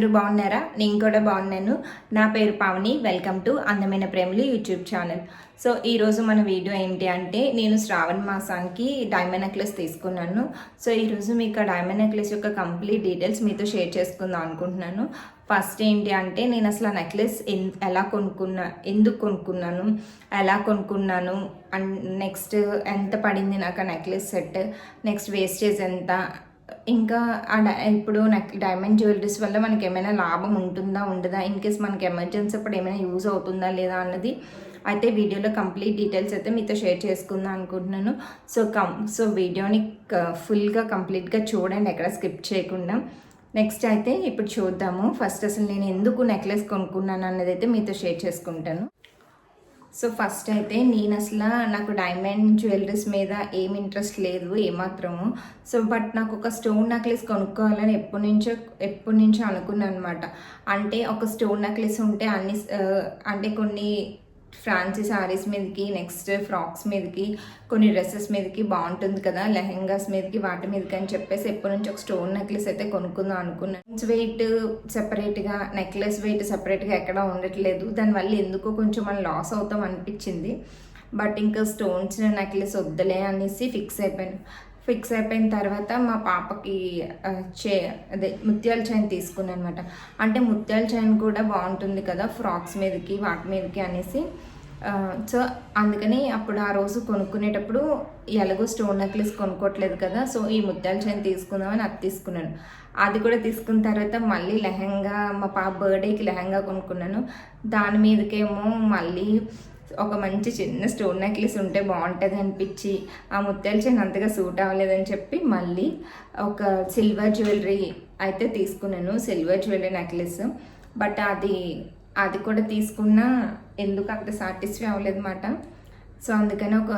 అందరూ బాగున్నారా? నేను కూడా బాగున్నాను. నా పేరు పావని. వెల్కమ్ టు అందమైన ప్రేమలు యూట్యూబ్ ఛానల్. సో ఈరోజు మన వీడియో ఏంటి అంటే నేను శ్రావణ మాసానికి డైమండ్ నెక్లెస్ తీసుకున్నాను. సో ఈరోజు మీకు ఆ డైమండ్ నెక్లెస్ యొక్క కంప్లీట్ డీటెయిల్స్ మీతో షేర్ చేసుకుందాం అనుకుంటున్నాను. ఫస్ట్ ఏంటి అంటే నేను అసలు ఆ నెక్లెస్ ఎన్- ఎలా కొనుక్కున్నా ఎందుకు కొనుక్కున్నాను ఎలా కొనుక్కున్నాను అండ్ నెక్స్ట్ ఎంత పడింది నాకు ఆ నెక్లెస్ సెట్ నెక్స్ట్ వేస్టేజ్ ఎంత ఇంకా ఆ ఇప్పుడు నాకు డైమండ్ జ్యువెలరీస్ వల్ల మనకి ఏమైనా లాభం ఉంటుందా ఉండదా? ఇన్ కేస్ మనకి ఎమర్జెన్సీ అప్పుడు ఏమైనా యూజ్ అవుతుందా లేదా అన్నది అయితే వీడియోలో కంప్లీట్ డీటెయిల్స్ అయితే మీతో షేర్ చేసుకుందాం అనుకుంటున్నాను. సో కం సో వీడియోని ఫుల్గా కంప్లీట్గా చూడండి ఎక్కడ స్కిప్ చేయకుండా. నెక్స్ట్ అయితే ఇప్పుడు చూద్దాము. ఫస్ట్ అసలు నేను ఎందుకు నెక్లెస్ కొనుక్కున్నాను అన్నది అయితే మీతో షేర్ చేసుకుంటాను. సో ఫస్ట్ అయితే నేను అసలు నాకు డైమండ్ జ్యువెలరీస్ మీద ఏం ఇంట్రెస్ట్ లేదు ఏమాత్రము. సో బట్ నాకు ఒక స్టోన్ నెక్లెస్ కొనుక్కోవాలని ఎప్పటి నుంచో ఎప్పటి నుంచో అనుకున్నాను అనమాట అంటే ఒక స్టోన్ నెక్లెస్ ఉంటే అన్ని అంటే కొన్ని ఫ్యాన్సీ శారీస్ మీదకి నెక్స్ట్ ఫ్రాక్స్ మీదకి కొన్ని డ్రెస్సెస్ మీదకి బాగుంటుంది కదా లెహెంగాస్ మీదకి వాటి మీదకి అని చెప్పేసి ఎప్పటి నుంచి ఒక స్టోన్ నెక్లెస్ అయితే కొనుక్కుందాం అనుకున్నాను వెయిట్ సెపరేట్గా నెక్లెస్ వెయిట్ సెపరేట్గా ఎక్కడ ఉండట్లేదు. దానివల్ల ఎందుకో కొంచెం మనం లాస్ అవుతాం అనిపించింది. బట్ ఇంకా స్టోన్స్ నెక్లెస్ వద్దులే అనేసి ఫిక్స్ అయిపోయాను. ఫిక్స్ అయిపోయిన తర్వాత మా పాపకి చే అదే ముత్యాల చైన్ తీసుకున్నాను అనమాట అంటే ముత్యాల చైన్ కూడా బాగుంటుంది కదా ఫ్రాక్స్ మీదకి వాటి మీదకి అనేసి. సో అందుకని అప్పుడు ఆ రోజు కొనుక్కునేటప్పుడు ఎలాగో స్టోన్ నెక్లెస్ కొనుక్కోవట్లేదు కదా సో ఈ ముత్యాల చైన్ తీసుకుందామని అది తీసుకున్నాను. అది కూడా తీసుకున్న తర్వాత మళ్ళీ లెహంగా మా పాప బర్త్డేకి లెహంగా కొనుక్కున్నాను. దాని మీదకేమో మళ్ళీ ఒక మంచి చిన్న స్టోన్ నెక్లెస్ ఉంటే బాగుంటుంది అనిపించి ఆ ముత్యాలు చైన్ అంతగా సూట్ అవ్వలేదని చెప్పి మళ్ళీ ఒక సిల్వర్ జ్యువెలరీ అయితే తీసుకున్నాను సిల్వర్ జ్యువెలరీ నెక్లెస్. బట్ అది అది కూడా తీసుకున్నా ఎందుకు అంత సాటిస్ఫై అవ్వలేదు అనమాట సో అందుకని ఒక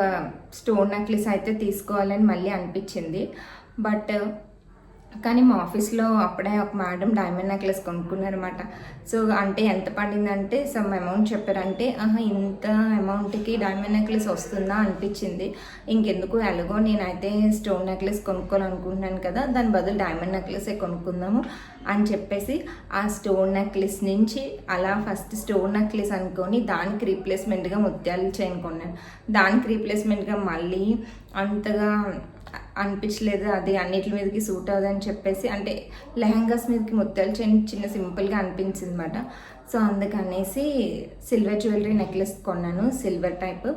స్టోన్ నెక్లెస్ అయితే తీసుకోవాలని మళ్ళీ అనిపించింది. బట్ కానీ మా ఆఫీస్లో అప్పుడే ఒక మేడం డైమండ్ నెక్లెస్ కొనుక్కున్నారనమాట సో అంటే ఎంత పడిందంటే సమ్ అమౌంట్ చెప్పారంటే ఆహా ఇంత అమౌంట్కి డైమండ్ నెక్లెస్ వస్తుందా? అనిపించింది. ఇంకెందుకు ఎలాగో నేనైతే స్టోన్ నెక్లెస్ కొనుక్కోవాలనుకుంటున్నాను కదా దాని బదులు డైమండ్ నెక్లెసే కొనుక్కుందాము అని చెప్పేసి ఆ స్టోన్ నెక్లెస్ నుంచి అలా ఫస్ట్ స్టోన్ నెక్లెస్ అనుకొని దానికి రీప్లేస్మెంట్గా ముత్యాలు చైన్ కొన్నాను. దానికి రీప్లేస్మెంట్గా మళ్ళీ అంతగా అనిపించలేదు అది అన్నిటి మీదకి సూట్ అవ్వదని చెప్పేసి అంటే లెహంగాస్ మీదకి ముత్యాలు చిన్న చిన్న సింపుల్గా అనిపించింది అనమాట సో అందుకనేసి సిల్వర్ జ్యువెలరీ నెక్లెస్ కొన్నాను సిల్వర్ టైప్.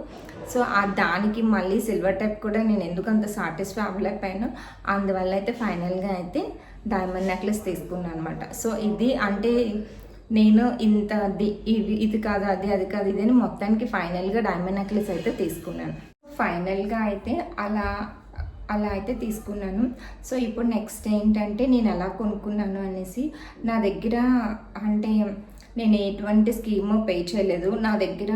సో ఆ దానికి మళ్ళీ సిల్వర్ టైప్ కూడా నేను ఎందుకు అంత సాటిస్ఫై అవ్వలేకపోయాను అందువల్ల అయితే ఫైనల్గా అయితే డైమండ్ నెక్లెస్ తీసుకున్నాను అనమాట సో ఇది అంటే నేను ఇంత అది ఇది ఇది కాదు అది అది కాదు ఇది అని మొత్తానికి ఫైనల్గా డైమండ్ నెక్లెస్ అయితే తీసుకున్నాను. ఫైనల్గా అయితే అలా అలా అయితే తీసుకున్నాను. సో ఇప్పుడు నెక్స్ట్ ఏంటంటే నేను ఎలా కొనుక్కున్నాను అనేసి నా దగ్గర అంటే నేను ఎటువంటి స్కీమ్ పే చేయలేదు. నా దగ్గర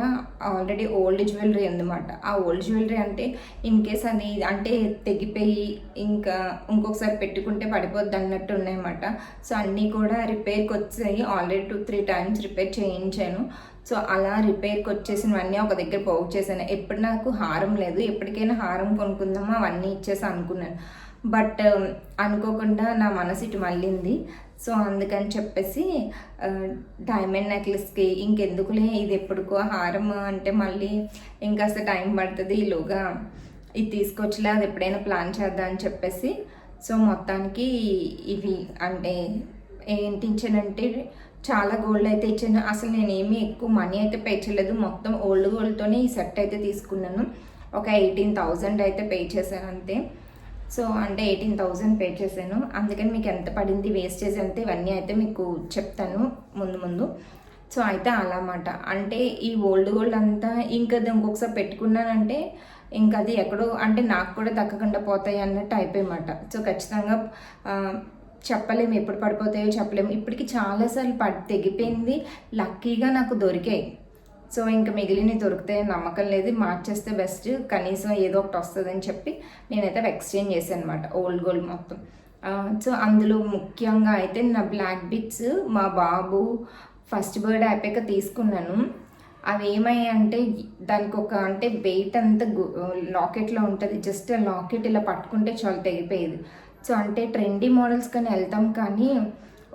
ఆల్రెడీ ఓల్డ్ జ్యువెలరీ ఉందన్నమాట. ఆ ఓల్డ్ జ్యువెలరీ అంటే ఇన్ కేస్ అది అంటే తెగిపోయి ఇంకా ఇంకొకసారి పెట్టుకుంటే పడిపోద్ది అన్నట్టు ఉన్నాయన్నమాట. సో అన్నీ కూడా రిపేర్కి వచ్చాయి. Already two three times repair చేయించాను. సో అలా రిపేర్కి వచ్చేసినవన్నీ ఒక దగ్గర పోగు చేశాను. ఎప్పుడు నాకు హారం లేదు. ఎప్పటికైనా హారం కొనుక్కుందామా? అవన్నీ ఇచ్చేసి అనుకున్నాను. బట్ అనుకోకుండా నా మనసు ఇటు మళ్ళింది. సో అందుకని చెప్పేసి డైమండ్ నెక్లెస్కి ఇంకెందుకులే? ఇది ఎప్పటికో హారం అంటే మళ్ళీ ఇంకాస్త టైం పడుతుంది. ఈలోగా ఇది తీసుకొచ్చిలే అది ఎప్పుడైనా ప్లాన్ చేద్దాం అని చెప్పేసి. సో మొత్తానికి ఇవి అంటే ఏంటించానంటే చాలా గోల్డ్ అయితే ఇచ్చాను. అసలు నేను ఎక్కువ మనీ అయితే పే చేయలేదు. మొత్తం ఓల్డ్ గోల్డ్తోనే ఈ సెట్ అయితే తీసుకున్నాను. ఒక ఎయిటీన్ థౌజండ్ అయితే పే చేశాను అంతే. సో అంటే ఎయిటీన్ థౌజండ్ పే చేశాను. అందుకని మీకు ఎంత పడింది వేస్టేజ్ ఎంత ఇవన్నీ అయితే మీకు చెప్తాను ముందు ముందు. సో అయితే అలా అన్నమాట. అంటే ఈ ఓల్డ్ గోల్డ్ అంతా ఇంకా అది ఇంకొకసారి పెట్టుకున్నానంటే ఇంకా అది ఎక్కడో అంటే నాకు కూడా దక్కకుండా పోతాయి అన్నట్టు అయిపోయన్నమాట సో ఖచ్చితంగా చెప్పలేము ఎప్పుడు పడిపోతాయో చెప్పలేము. ఇప్పటికి చాలాసార్లు పడి తెగిపోయింది. లక్కీగా నాకు దొరికాయి. సో ఇంకా మిగిలినవి దొరికితే నమ్మకం లేదు. మార్చేస్తే బెస్ట్ కనీసం ఏదో ఒకటి వస్తుందని చెప్పి నేనైతే ఎక్స్చేంజ్ చేశాను అనమాట ఓల్డ్ గోల్డ్ మొత్తం. సో అందులో ముఖ్యంగా అయితే నా బ్లాక్ బిట్స్ మా బాబు ఫస్ట్ బర్త్డే అయిపోయాక తీసుకున్నాను. అవి ఏమయ్యాయంటే దానికి ఒక అంటే వెయిట్ అంతా లాకెట్లో ఉంటుంది. జస్ట్ లాకెట్ ఇలా పట్టుకుంటే చాలా తెగిపోయేది. సో అంటే ట్రెండీ మోడల్స్ కానీ వెళ్తాం కానీ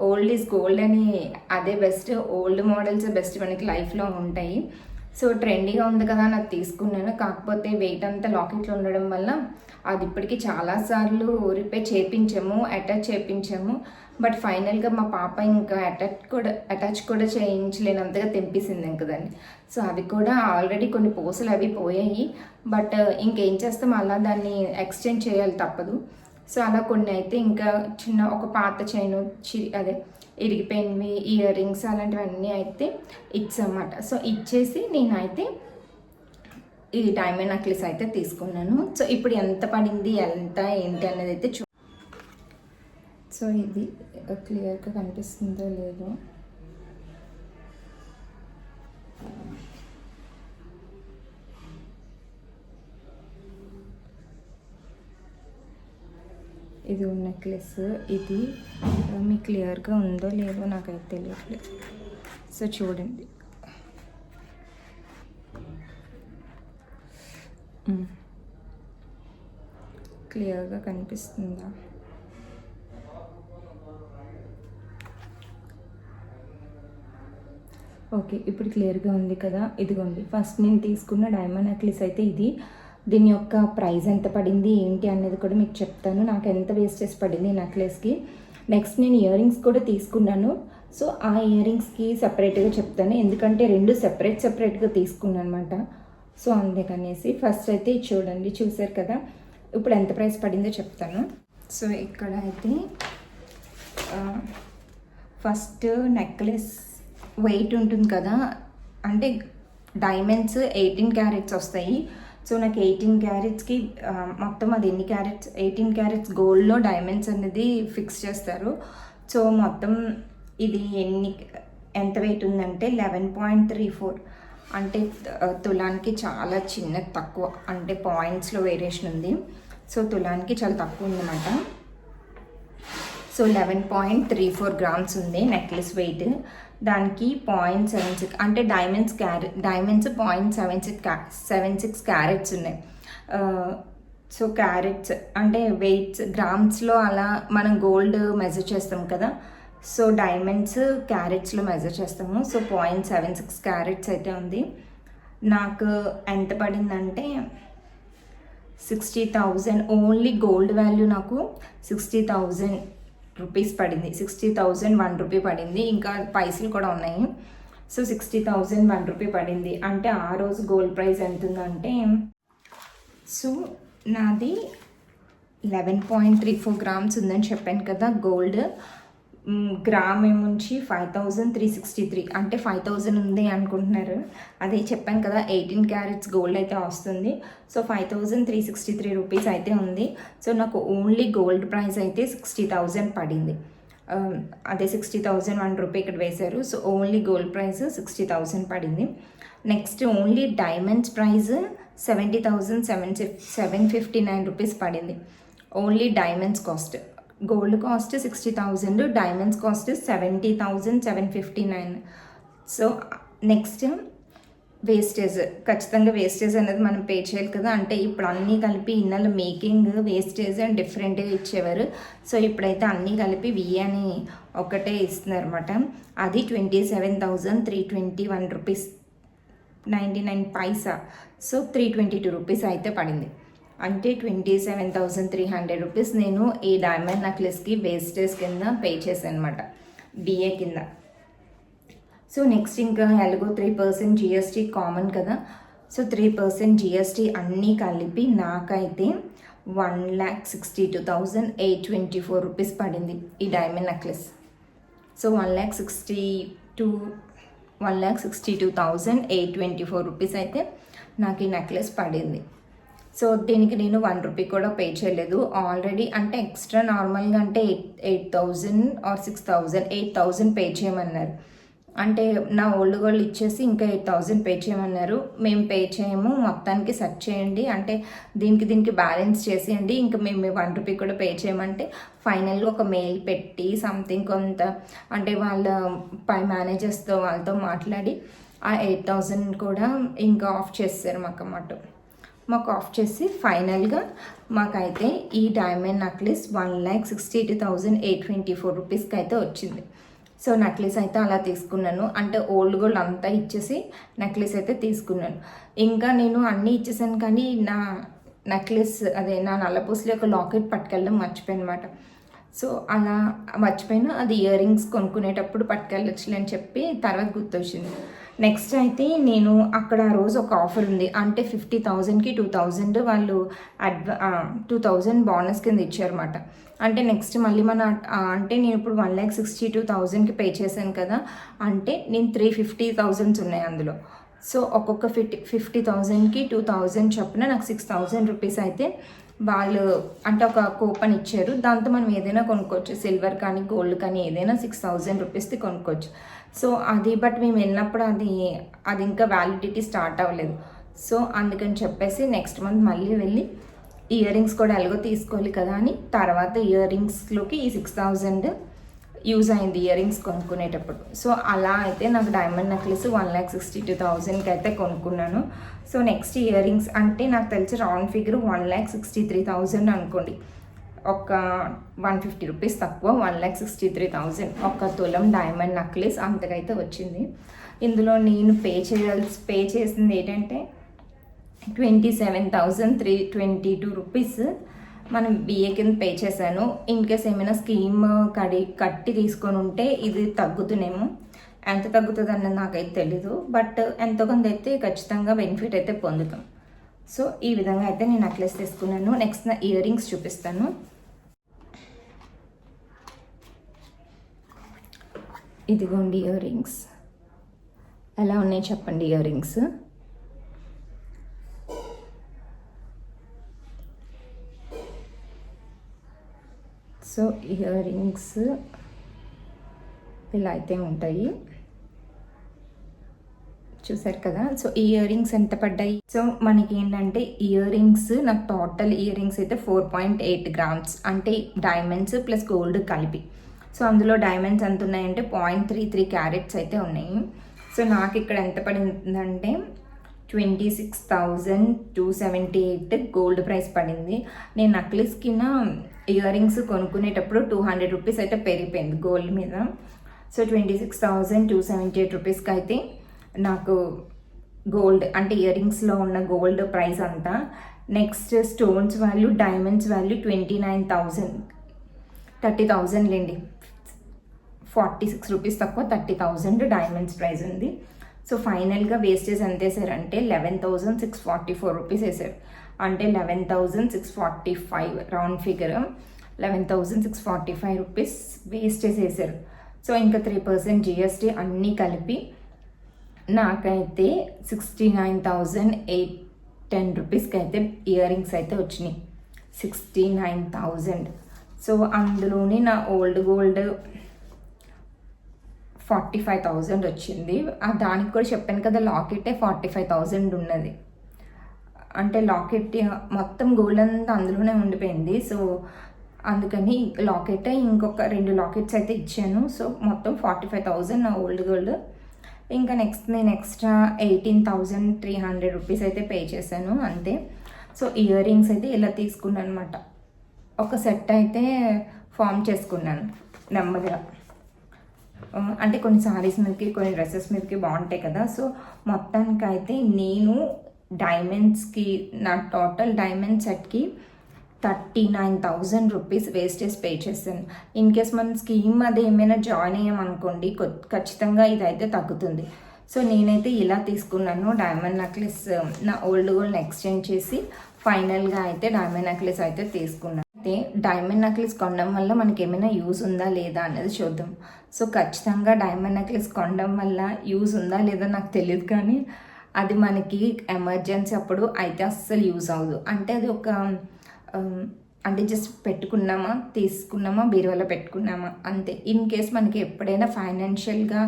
ఓల్డ్ ఈజ్ గోల్డ్ అని అదే బెస్ట్ ఓల్డ్ మోడల్స్ బెస్ట్ మనకి లైఫ్లో ఉంటాయి. సో ట్రెండీగా ఉంది కదా నాకు తీసుకున్నాను. కాకపోతే వెయిట్ అంతా లాకెట్లో ఉండడం వల్ల అది ఇప్పటికి చాలాసార్లు రిపేర్ చేయించాము అటాచ్ చేయించాము బట్ ఫైనల్గా మా పాప ఇంకా అటాచ్ కూడా అటాచ్ కూడా చేయించలేనంతగా తెంపేసింది ఇంక దాన్ని. సో అవి కూడా ఆల్రెడీ కొన్ని పూసలు అవి పోయాయి. బట్ ఇంకేం చేస్తాం? అలా దాన్ని ఎక్స్చేంజ్ చేయాలి తప్పదు. సో అలా కొన్ని అయితే ఇంకా చిన్న ఒక పాత చైను చి అదే ఇరిగిపోయినవి ఇయర్ రింగ్స్ అలాంటివన్నీ అయితే ఇచ్చన్నమాట సో ఇచ్చేసి నేనైతే ఈ డైమండ్ నెక్లెస్ అయితే తీసుకున్నాను. సో ఇప్పుడు ఎంత పడింది ఎంత ఏంటి అనేది అయితే చూ సో ఇది క్లియర్గా కనిపిస్తుందో లేదో ఇది నెక్లెస్. ఇది మీ మీకు క్లియర్గా ఉందో లేదో నాకైతే తెలియట్లేదు. సో చూడండి. క్లియర్గా కనిపిస్తుందా? ఓకే ఇప్పుడు క్లియర్గా ఉంది కదా. ఇదిగోండి. ఫస్ట్ నేను తీసుకున్న డైమండ్ నెక్లెస్ అయితే ఇది. దీని యొక్క ప్రైస్ ఎంత పడింది ఏంటి అనేది కూడా మీకు చెప్తాను. నాకు ఎంత వేస్టేజ్ పడింది ఈ నెక్లెస్కి. నెక్స్ట్ నేను ఇయర్ రింగ్స్ కూడా తీసుకున్నాను. సో ఆ ఇయర్ రింగ్స్కి సపరేట్గా చెప్తాను. ఎందుకంటే రెండు సెపరేట్ సెపరేట్గా తీసుకున్నాను అనమాట సో అందుకనేసి ఫస్ట్ అయితే ఇది చూడండి చూసారు కదా. ఇప్పుడు ఎంత ప్రైస్ పడిందో చెప్తాను. సో ఇక్కడ అయితే ఫస్ట్ నెక్లెస్ వెయిట్ ఉంటుంది కదా. అంటే డైమండ్స్ ఎయిటీన్ క్యారెట్స్ వస్తాయి. సో నాకు ఎయిటీన్ క్యారెట్స్కి మొత్తం అది ఎన్ని క్యారెట్స్ ఎయిటీన్ క్యారెట్స్ గోల్డ్లో డైమండ్స్ అనేది ఫిక్స్ చేస్తారు. సో మొత్తం ఇది ఎన్ని ఎంత వెయిట్ ఉందంటే లెవెన్ పాయింట్ త్రీ ఫోర్. అంటే తులానికి చాలా చిన్న తక్కువ అంటే పాయింట్స్లో వేరియేషన్ ఉంది. సో తులానికి చాలా తక్కువ ఉందన్నమాట. So eleven point three four grams ఉంది నెక్లెస్ వెయిట్ దానికి పాయింట్ సెవెన్ సిక్స్ అంటే diamonds carat diamonds point seven six seven six carats ఉన్నాయి. సో క్యారెట్స్ అంటే వెయిట్స్ గ్రామ్స్లో అలా మనం గోల్డ్ మెజర్ చేస్తాం కదా. సో డైమండ్స్ క్యారెట్స్లో మెజర్ చేస్తాము. So point seven six carats అయితే ఉంది. నాకు ఎంత పడిందంటే sixty thousand only gold value నాకు సిక్స్టీ థౌజండ్ రూపీస్ పడింది. సిక్స్టీ థౌజండ్ వన్ రూపీ పడింది. ఇంకా పైసలు కూడా ఉన్నాయి. So sixty thousand one rupee పడింది. అంటే ఆ రోజు గోల్డ్ ప్రైస్ ఎంత ఉందంటే సో నాది eleven point three four grams ఉందని చెప్పాను కదా gold gram ఏముంచి five thousand three sixty three అంటే ఫైవ్ థౌజండ్ ఉంది అనుకుంటున్నారు. అదే చెప్పాను కదా ఎయిటీన్ క్యారెట్స్ గోల్డ్ అయితే వస్తుంది. So five thousand three sixty three rupees అయితే ఉంది. సో నాకు ఓన్లీ గోల్డ్ ప్రైస్ అయితే సిక్స్టీ థౌజండ్ పడింది. Um, అదే సిక్స్టీ థౌజండ్ వన్ రూపీ ఇక్కడ వేశారు. So only gold price sixty thousand పడింది. Next only diamonds price seventy thousand seven seven fifty nine rupees పడింది. Only diamonds cost gold cost sixty thousand diamonds cost seventy thousand seven fifty nine. So next wastage ఖచ్చితంగా wastage అనేది మనం pay చేయాలి కదా. అంటే ఇప్పుడు అన్నీ కలిపి ఇన్నల మేకింగ్ వేస్టేజ్ అండ్ డిఫరెంట్గా ఇచ్చేవారు. సో ఇప్పుడైతే అన్నీ కలిపి వి అని ఒకటే ఇస్తున్నారు అనమాట అది twenty seven thousand three twenty one rupees ninety nine paisa. So three twenty two rupees అయితే పడింది. అంటే twenty seven thousand three hundred rupees నేను ఈ డైమండ్ నెక్లెస్కి వేస్టేజ్ కింద పే చేశాను అనమాట డిఏ కింద. సో నెక్స్ట్ ఇంకా ఎలాగో త్రీ పర్సెంట్ జిఎస్టీ కామన్ కదా. సో త్రీ పర్సెంట్ జిఎస్టీ అన్నీ కలిపి నాకైతే one lakh sixty two thousand eight twenty four rupees పడింది ఈ diamond necklace so one lakh sixty two one lakh sixty two thousand eight twenty four rupees అయితే నాకు ఈ necklace పడింది. సో దీనికి నేను వన్ రూపీ కూడా పే చేయలేదు. ఆల్రెడీ అంటే ఎక్స్ట్రా నార్మల్గా అంటే eight eight thousand or six thousand eight thousand pay చేయమన్నారు. అంటే నా ఓల్డ్ గోల్డ్ ఇచ్చేసి ఇంకా ఎయిట్ థౌజండ్ పే చేయమన్నారు. మేము పే చేయము మొత్తానికి సెట్ చేయండి. అంటే దీనికి దీనికి బ్యాలెన్స్ చేసేయండి. ఇంకా మేము వన్ రూపీ కూడా పే చేయమంటే ఫైనల్గా ఒక మెయిల్ పెట్టి సంథింగ్ కొంత అంటే వాళ్ళ పై మేనేజర్స్తో వాళ్ళతో మాట్లాడి ఆ ఎయిట్ థౌజండ్ కూడా ఇంకా ఆఫ్ చేస్తారు మాకు అన్నమాట మాకు ఆఫ్ చేసి ఫైనల్గా మాకైతే ఈ diamond necklace one lakh sixty two thousand eight twenty four రూపీస్కి అయితే వచ్చింది. సో నెక్లెస్ అయితే అలా తీసుకున్నాను. అంటే ఓల్డ్ గోల్డ్ అంతా ఇచ్చేసి నెక్లెస్ అయితే తీసుకున్నాను. ఇంకా నేను అన్నీ ఇచ్చేసాను కానీ నా నెక్లెస్ అదే నా నల్లపూసలు యొక్క లాకెట్ పట్టుకెళ్ళడం మర్చిపోయాను అనమాట సో అలా మర్చిపోయాను. అది ఇయర్ రింగ్స్ కొనుక్కునేటప్పుడు పట్టుకెళ్ళొచ్చులే అని చెప్పి తర్వాత గుర్తొచ్చింది. నెక్స్ట్ అయితే నేను అక్కడ ఆ రోజు ఒక ఆఫర్ ఉంది. అంటే ఫిఫ్టీ థౌజండ్కి టూ థౌజండ్ వాళ్ళు అడ్వా టూ థౌజండ్ బోనస్ కింద ఇచ్చారన్నమాట. అంటే నెక్స్ట్ మళ్ళీ మన అంటే నేను ఇప్పుడు వన్ ల్యాక్ సిక్స్టీ టూ థౌజండ్కి పే చేశాను కదా. అంటే నేను త్రీ ఫిఫ్టీ థౌజండ్స్ ఉన్నాయి అందులో. సో ఒక్కొక్క ఫిఫ్టీ ఫిఫ్టీ థౌజండ్కి టూ థౌజండ్ చొప్పున నాకు సిక్స్ థౌజండ్ రూపీస్ అయితే వాళ్ళు అంటే ఒక కూపన్ ఇచ్చారు. దాంతో మనం ఏదైనా కొనుక్కోవచ్చు. సిల్వర్ కానీ గోల్డ్ కానీ ఏదైనా సిక్స్ థౌజండ్ రూపీస్ది కొనుక్కోవచ్చు. సో అది బట్ మేము వెళ్ళినప్పుడు అది అది ఇంకా వ్యాలిడిటీ స్టార్ట్ అవ్వలేదు. సో అందుకని చెప్పేసి నెక్స్ట్ మంత్ మళ్ళీ వెళ్ళి ఇయర్ రింగ్స్ కూడా ఎలాగో తీసుకోవాలి కదా అని తర్వాత ఇయర్ రింగ్స్లోకి ఈ సిక్స్ థౌజండ్ యూజ్ అయింది ఇయర్ రింగ్స్ కొనుక్కునేటప్పుడు. సో అలా అయితే నాకు diamond necklace one lakh sixty two థౌజండ్కి అయితే కొనుక్కున్నాను. సో నెక్స్ట్ ఇయర్ రింగ్స్ అంటే నాకు తెలిసి round figure one lakh sixty three thousand అనుకోండి. ఒక వన్ ఫిఫ్టీ రూపీస్ తక్కువ one lakh sixty three thousand. ఒక తులం డైమండ్ నక్లెస్ అంతకైతే వచ్చింది. ఇందులో నేను పే చేయాల్సి పే చేసింది ఏంటంటే twenty seven thousand three twenty two rupees. మనం బిఏ కింద పే చేశాను. ఇన్ కేస్ ఏమైనా స్కీమ్ uh, కడి కట్టి తీసుకొని ఉంటే ఇది తగ్గుతునేమో ఎంత తగ్గుతుంది అన్నది నాకైతే తెలీదు. బట్ uh, ఎంతో కొంత అయితే ఖచ్చితంగా బెనిఫిట్ అయితే పొందుతాం. సో ఈ విధంగా అయితే నేను నెక్లెస్ తీసుకున్నాను. నెక్స్ట్ నా ఇయర్ రింగ్స్ చూపిస్తాను. ఇదిగోండి ఇయర్ రింగ్స్ ఎలా ఉన్నాయి చెప్పండి ear rings so ear rings ఇలా అయితే ఉంటాయి. చూసారు కదా? సో ఇయర్ రింగ్స్ ఎంత పడ్డాయి? సో మనకి ఏంటంటే ఇయర్ రింగ్స్ నాకు టోటల్ ఇయర్ రింగ్స్ అయితే ఫోర్ పాయింట్ ఎయిట్ గ్రామ్స్ అంటే డైమండ్స్ ప్లస్ గోల్డ్ కలిపి. సో అందులో డైమండ్స్ ఎంత ఉన్నాయంటే పాయింట్ త్రీ త్రీ క్యారెట్స్ అయితే ఉన్నాయి. సో నాకు ఇక్కడ ఎంత పడిందంటే twenty six thousand two seventy eight gold price పడింది. నేను నక్లెస్ కింద ఇయర్ రింగ్స్ కొనుక్కునేటప్పుడు టూ హండ్రెడ్ రూపీస్ అయితే పెరిగిపోయింది గోల్డ్ మీద. So twenty six thousand two seventy eight రూపీస్కి అయితే నాకు గోల్డ్ అంటే ఇయర్ రింగ్స్లో ఉన్న గోల్డ్ ప్రైస్ అంతా. Next stones value diamonds value twenty nine thousand. Thirty thousand లేండి. ఫార్టీ సిక్స్ రూపీస్ తక్కువ థర్టీ థౌజండ్ డైమండ్స్ ప్రైస్ ఉంది. సో ఫైనల్గా వేస్టేజ్ ఎంత వేసారంటే eleven thousand six forty four rupees వేసారు అంటే eleven thousand six forty five round figure eleven thousand six forty five rupees wastage వేసారు so ఇంకా three percent GST అన్నీ కలిపి నాకైతే sixty nine thousand eight ten రూపీస్కి అయితే ఇయర్ రింగ్స్ అయితే వచ్చినాయి. సిక్స్టీ నైన్ థౌజండ్ సో అందులోని నా old gold forty five thousand వచ్చింది దానికి కూడా చెప్పాను కదా లాకెటే ఫార్టీ ఫైవ్ థౌజండ్ ఉన్నది. అంటే లాకెట్ మొత్తం గోల్డ్ అంతా అందులోనే ఉండిపోయింది. సో అందుకని లాకెట్ ఇంకొక రెండు లాకెట్స్ అయితే ఇచ్చాను. సో మొత్తం ఫార్టీ ఫైవ్ థౌజండ్ నా ఓల్డ్ గోల్డ్. ఇంకా నెక్స్ట్ నేను extra eighteen thousand three hundred rupees అయితే పే చేశాను అంతే. సో ఇయర్ రింగ్స్ అయితే ఇలా తీసుకున్నాను అనమాట ఒక సెట్ అయితే ఫామ్ చేసుకున్నాను నెమ్మదిగా. అంటే కొన్ని సారీస్ మీదకి కొన్ని డ్రెస్సెస్ మీదకి బాగుంటాయి కదా. సో మొత్తానికి అయితే నేను డైమండ్స్కి నా టోటల్ డైమండ్ సెట్కి thirty nine thousand rupees wastage pay చేశాను. ఇన్ కేస్ మనం స్కీమ్ అది ఏమైనా జాయిన్ అయ్యామనుకోండి ఖచ్చితంగా ఇదైతే తగ్గుతుంది. సో నేనైతే ఇలా తీసుకున్నాను డైమండ్ నెక్లెస్ um, నా ఓల్డ్ గోల్డ్ ఎక్స్చేంజ్ చేసి ఫైనల్గా అయితే డైమండ్ నెక్లెస్ అయితే తీసుకున్నాను అయితే డైమండ్ నెక్లెస్ కొనడం వల్ల మనకి ఏమైనా యూజ్ ఉందా లేదా అనేది చూద్దాం. సో ఖచ్చితంగా డైమండ్ నెక్లెస్ కొనడం వల్ల యూజ్ ఉందా లేదా నాకు తెలియదు కానీ అది మనకి ఎమర్జెన్సీ అప్పుడు అయితే అస్సలు యూజ్ అవ్వదు. అంటే అది ఒక అంటే జస్ట్ పెట్టుకున్నామా తీసుకున్నామా బీరువాలో పెట్టుకున్నామా అంతే. ఇన్ కేస్ మనకి ఎప్పుడైనా ఫైనాన్షియల్గా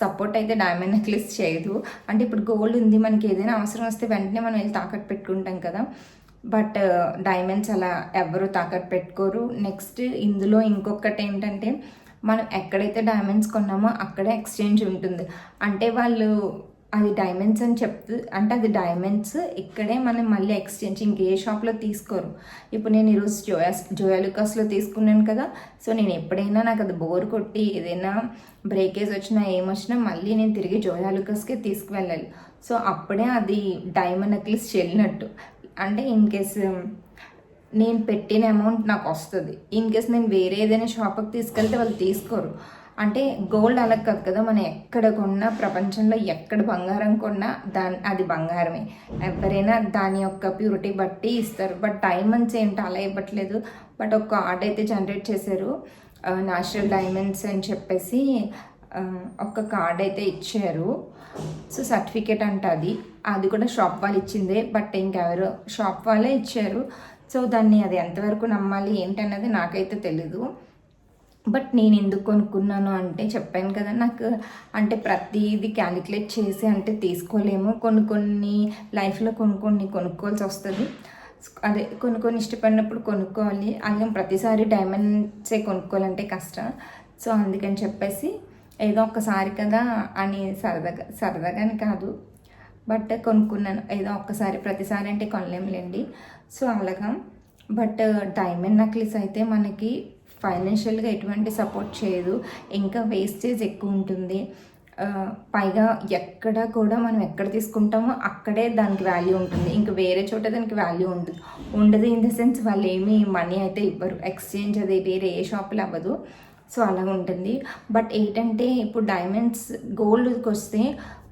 సపోర్ట్ అయితే డైమండ్ నెక్లెస్ చేయదు. అంటే ఇప్పుడు గోల్డ్ ఉంది మనకి ఏదైనా అవసరం వస్తే వెంటనే మనం వెళ్ళి తాకట్టు పెట్టుకుంటాం కదా. బట్ డైమండ్స్ అలా ఎవరు తాకట్టు పెట్టుకోరు. నెక్స్ట్ ఇందులో ఇంకొకటి ఏంటంటే మనం ఎక్కడైతే డైమండ్స్ కొన్నామో అక్కడే ఎక్స్చేంజ్ ఉంటుంది. అంటే వాళ్ళు అది డైమండ్స్ అని చెప్తూ అంటే అది డైమండ్స్ ఇక్కడే మనం మళ్ళీ ఎక్స్చేంజ్ ఇంకే షాప్లో తీసుకోరు. ఇప్పుడు నేను ఈరోజు జోయాస్ జోయాలుకాస్లో తీసుకున్నాను కదా సో నేను ఎప్పుడైనా నాకు అది బోర్ కొట్టి ఏదైనా బ్రేకేజ్ వచ్చినా ఏమొచ్చినా మళ్ళీ నేను తిరిగి జోయాలుకాస్కే తీసుకువెళ్ళాలి. సో అప్పుడే అది డైమండ్ నెక్లెస్ చెల్లినట్టు. అంటే ఇన్ కేస్ um, నేను పెట్టిన అమౌంట్ నాకు వస్తుంది. ఇన్ కేస్ నేను వేరే ఏదైనా షాప్కి తీసుకెళ్తే వాళ్ళు తీసుకోరు. అంటే గోల్డ్ అలా కాదు కదా మనం ఎక్కడ కొన్నా ప్రపంచంలో ఎక్కడ బంగారం కొన్నా దాని అది బంగారమే. ఎవరైనా దాని యొక్క ప్యూరిటీ బట్టి ఇస్తారు. బట్ డైమండ్స్ ఏంటో అలా ఇవ్వట్లేదు. బట్ ఒక కార్డ్ అయితే జనరేట్ చేశారు. న్యాచురల్ డైమండ్స్ అని చెప్పేసి ఒక కార్డ్ అయితే ఇచ్చారు. సో సర్టిఫికేట్ అంట అది. అది కూడా షాప్ వాళ్ళు ఇచ్చిందే. బట్ ఇంకెవరు షాప్ వాళ్ళే ఇచ్చారు. సో దాన్ని అది ఎంతవరకు నమ్మాలి ఏంటన్నది నాకైతే తెలీదు. బట్ నేను ఎందుకు కొనుక్కున్నాను అంటే చెప్పాను కదా నాకు అంటే ప్రతిదీ క్యాలిక్యులేట్ చేసి అంటే తీసుకోలేము. కొన్ని కొన్ని లైఫ్లో కొన్ని కొన్ని కొనుక్కోవాల్సి వస్తుంది. అదే కొన్ని కొన్ని ఇష్టపడినప్పుడు కొనుక్కోవాలి. అలాగే ప్రతిసారి డైమండ్సే కొనుక్కోవాలంటే కష్టం. సో అందుకని చెప్పేసి ఏదో ఒక్కసారి కదా అని సరదాగా సరదాగాని కాదు. బట్ కొనుక్కున్నాను. ఏదో ఒక్కసారి ప్రతిసారి అంటే కొనలేములేండి. సో అలాగా. బట్ డైమండ్ నక్లీస్ అయితే మనకి ఫైనాన్షియల్గా ఎటువంటి సపోర్ట్ చేయదు. ఇంకా వేస్టేజ్ ఎక్కువ ఉంటుంది. పైగా ఎక్కడ కూడా మనం ఎక్కడ తీసుకుంటామో అక్కడే దానికి వాల్యూ ఉంటుంది. ఇంకా వేరే చోట దానికి వాల్యూ ఉండదు ఉండదు ఇన్ ద సెన్స్ వాళ్ళు ఏమీ మనీ అయితే ఇవ్వరు. ఎక్స్చేంజ్ అది వేరే ఏ షాపులో అవ్వదు. సో అలా ఉంటుంది. బట్ ఏంటంటే ఇప్పుడు డైమండ్స్ గోల్డ్కి వస్తే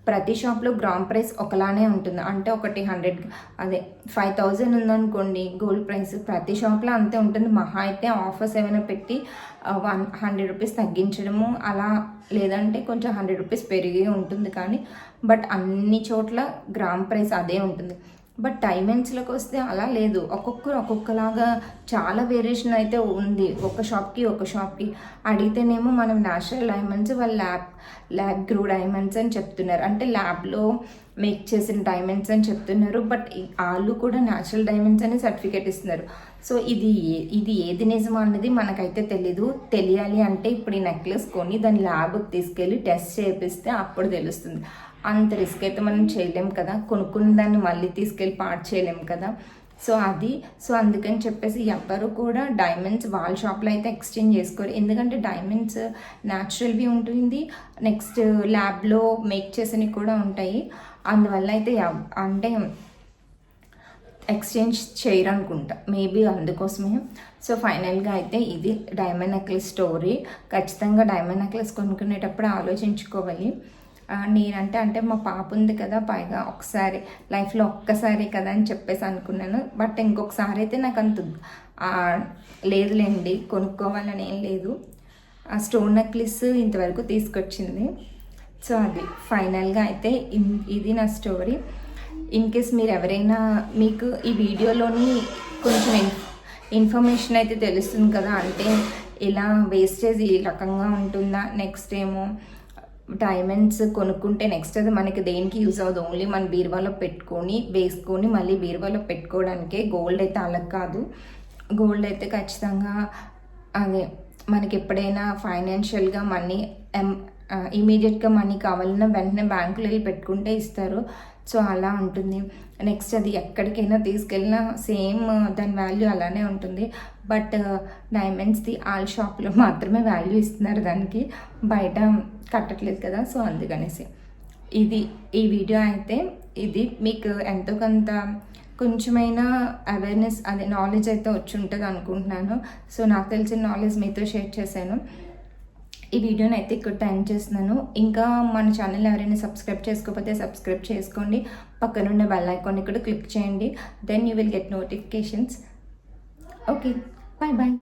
ప్రతి షాప్లో గ్రామ్ ప్రైస్ ఒకలానే ఉంటుంది. అంటే ఒకటి హండ్రెడ్ అదే ఫైవ్ థౌజండ్ ఉందనుకోండి గోల్డ్ ప్రైస్ ప్రతి షాప్లో అంతే ఉంటుంది. మహా అయితే ఆఫర్స్ ఏమైనా పెట్టి వన్ హండ్రెడ్ రూపీస్ తగ్గించడము అలా లేదంటే కొంచెం హండ్రెడ్ రూపీస్ పెరిగి ఉంటుంది కానీ బట్ అన్ని చోట్ల గ్రామ్ ప్రైస్ అదే ఉంటుంది. బట్ డైమండ్స్లోకి వస్తే అలా లేదు. ఒక్కొక్కరు ఒక్కొక్కలాగా చాలా వేరియేషన్ అయితే ఉంది. ఒక షాప్కి ఒక షాప్కి అడిగితేనేమో మనం నేచురల్ డైమండ్స్ వాళ్ళ ల్యాబ్ ల్యాబ్ గ్రూ డైమండ్స్ అని చెప్తున్నారు. అంటే ల్యాబ్లో మేక్ చేసిన డైమండ్స్ అని చెప్తున్నారు. బట్ వాళ్ళు కూడా న్యాచురల్ డైమండ్స్ అని సర్టిఫికేట్ ఇస్తున్నారు. సో ఇది ఏ- ఇది ఏది నిజం అన్నది మనకైతే తెలీదు. తెలియాలి అంటే ఇప్పుడు ఈ నెక్లెస్ కొని దాని ల్యాబ్కి తీసుకెళ్ళి టెస్ట్ చేపిస్తే అప్పుడు తెలుస్తుంది. అంత రిస్క్ అయితే మనం చేయలేం కదా. కొనుక్కున్న దాన్ని మళ్ళీ తీసుకెళ్ళి పాడు చేయలేం కదా. సో అది సో అందుకని చెప్పేసి ఎవ్వరు కూడా డైమండ్స్ వాళ్ళ షాప్లో అయితే ఎక్స్చేంజ్ చేసుకోరు. ఎందుకంటే డైమండ్స్ న్యాచురల్వి ఉంటుంది. నెక్స్ట్ ల్యాబ్లో మేక్ చేసినవి కూడా ఉంటాయి. అందువల్ల అయితే అంటే ఎక్స్చేంజ్ చేయరు అనుకుంటా. మేబీ అందుకోసమే. సో ఫైనల్గా అయితే ఇది డైమండ్ నెక్లెస్ స్టోరీ ఖచ్చితంగా డైమండ్ నెక్లెస్ కొనుక్కునేటప్పుడు ఆలోచించుకోవాలి. నేనంటే అంటే మా పాప ఉంది కదా పైగా ఒకసారి లైఫ్లో ఒక్కసారి కదా అని చెప్పేసి అనుకున్నాను. బట్ ఇంకొకసారి అయితే నాకు అంత లేదులేండి కొనుక్కోవాలని ఏం లేదు. ఆ స్టోన్ నెక్లెస్ ఇంతవరకు తీసుకొచ్చింది. సో అది ఫైనల్గా అయితే ఇన్- ఇది నా స్టోరీ. ఇన్ కేస్ మీరు ఎవరైనా మీకు ఈ వీడియోలోని కొంచెం ఇన్ ఇన్ఫర్మేషన్ అయితే తెలుస్తుంది కదా అంటే ఇలా వేస్టేజ్ ఈ రకంగా ఉంటుందా నెక్స్ట్ ఏమో డైమండ్స్ కొనుక్కుంటే నెక్స్ట్ అది మనకి దేనికి యూజ్ అవ్వదు? ఓన్లీ మన బీరువాలో పెట్టుకొని వేసుకొని మళ్ళీ బీరువాలో పెట్టుకోవడానికే గోల్డ్ అయితే అలా కాదు. గోల్డ్ అయితే ఖచ్చితంగా అదే మనకి ఎప్పుడైనా ఫైనాన్షియల్గా మనీ ఇమీడియట్గా మనీ కావాలన్నా వెంటనే బ్యాంకులో వెళ్ళి పెట్టుకుంటే ఇస్తారు. సో అలా ఉంటుంది. నెక్స్ట్ అది ఎక్కడికైనా తీసుకెళ్ళినా సేమ్ uh, దాని వాల్యూ అలానే ఉంటుంది. బట్ డైమండ్స్ది uh, ఆల్ షాప్లో మాత్రమే వాల్యూ ఇస్తున్నారు దానికి. బయట కట్టట్లేదు కదా సో అందుకనేసి. ఇది ఈ వీడియో అయితే ఇది మీకు ఎంతో కొంత కొంచెమైనా అవేర్నెస్ అదే నాలెడ్జ్ అయితే వచ్చి ఉంటుంది అనుకుంటున్నాను సో నాకు తెలిసిన నాలెడ్జ్ మీతో షేర్ చేశాను. ఈ వీడియోని అయితే ఇక్కడ టైం చేస్తున్నాను. ఇంకా మన ఛానల్ ఎవరైనా సబ్స్క్రైబ్ చేసుకోకపోతే సబ్స్క్రైబ్ చేసుకోండి. పక్కనున్న బెల్ ఐకాన్ ఇక్కడ క్లిక్ చేయండి. Then you will get notifications okay bye bye